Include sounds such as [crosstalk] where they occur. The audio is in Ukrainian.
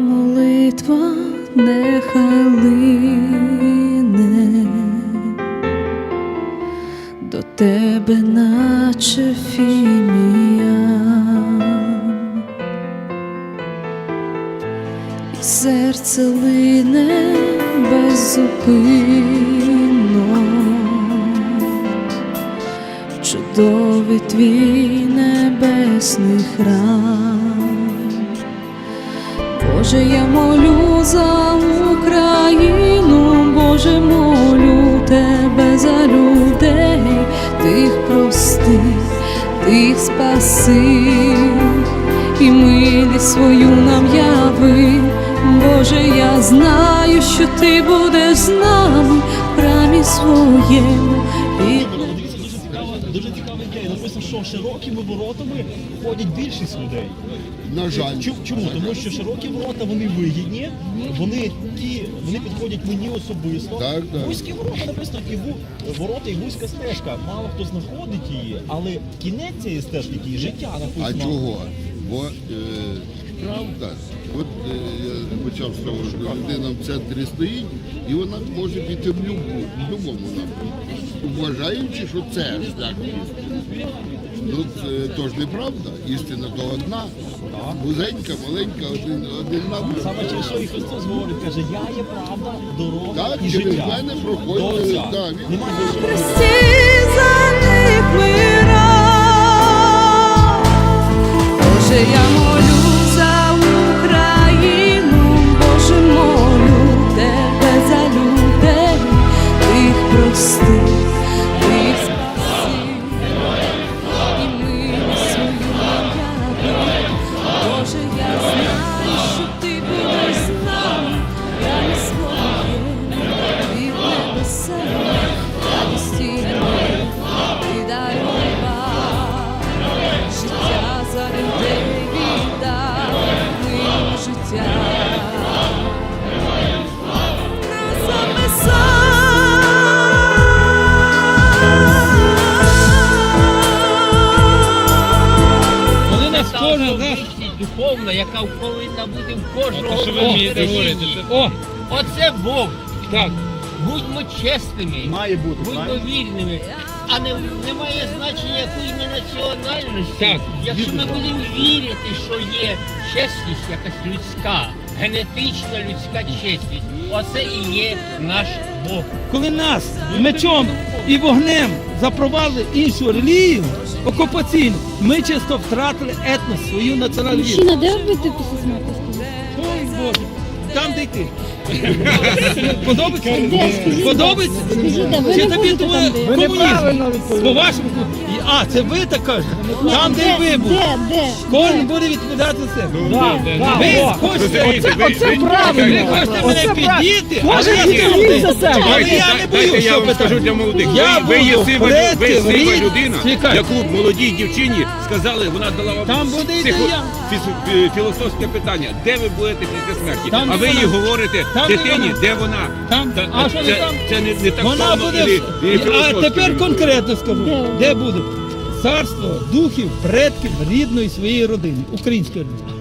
молитва нехай лине до тебе, наче фімія, і серце лине беззупинно, чудовий твій небесний храм. Боже, я молю за Україну, Боже, молю тебе за людей, тих прости, тих спаси, і милість свою нам яви. Боже, я знаю, що ти будеш з нами в храмі своєму. Дуже що широкими воротами входять більшість людей. На жаль. Чому? Тому що широкі ворота вони вигідні, вони ті, вони підходять мені особисто. Так, так. Вузькі ворота написано і ворота і вузька стежка. Мало хто знаходить її, але кінець цієї стежки, який життя А чого? Бо е, правда, от е, я почав з того, що людина в центрі стоїть, і вона може піти в любому напрямку, вважаючи, що це шлях. Ну це то ж неправда, істина то одна, вузенька, маленька, один, один напрямок. Саме через що і Христос говорить, каже, я є правда, дорога Так, і через життя. мене До проходить. Отця. Да, він Немає Всі кожен духовна, яка повинна бути в кожного. Що ви вмієте говорити? О, Оце Бог. так. Будьмо чесними, Має бути. будьмо правильно? вільними. А не немає значення якої ми національності. Так, Якщо ми будемо вірити, що є чесність якась людська, генетична людська чесність, оце і є наш Бог. Коли нас мечом і вогнем запровадили іншу релігію окупаційну, ми чисто втратили етнос, свою національну віру. Мужчина, де ви будете після смерті? Ой, Боже, там де йти. [laughs] Подобається? Подобається? А Чи тобі твоє комунізм? По-вашому, а, це ви так кажете? Там, де ви були. Кожен буде відповідати за себе. Ви хочете, Оце- оце ви правильно. хочете мене підійти, Кожен я буде за себе. Але я не Дайте боюсь я вам цього скажу для молодих. Я ви, ви є буду сива, ви людина, Чекай. яку молодій дівчині сказали, вона дала вам Там буде і психо- я. фіс- фі- філософське питання, де ви будете після смерті. Там а ви їй говорите Там дитині, вона. де вона. Там. Та- А що не це, там? це не, не так Вона само буде. і, і А тепер конкретно скажу, де буде царство духів, предків рідної своєї родини, української родини.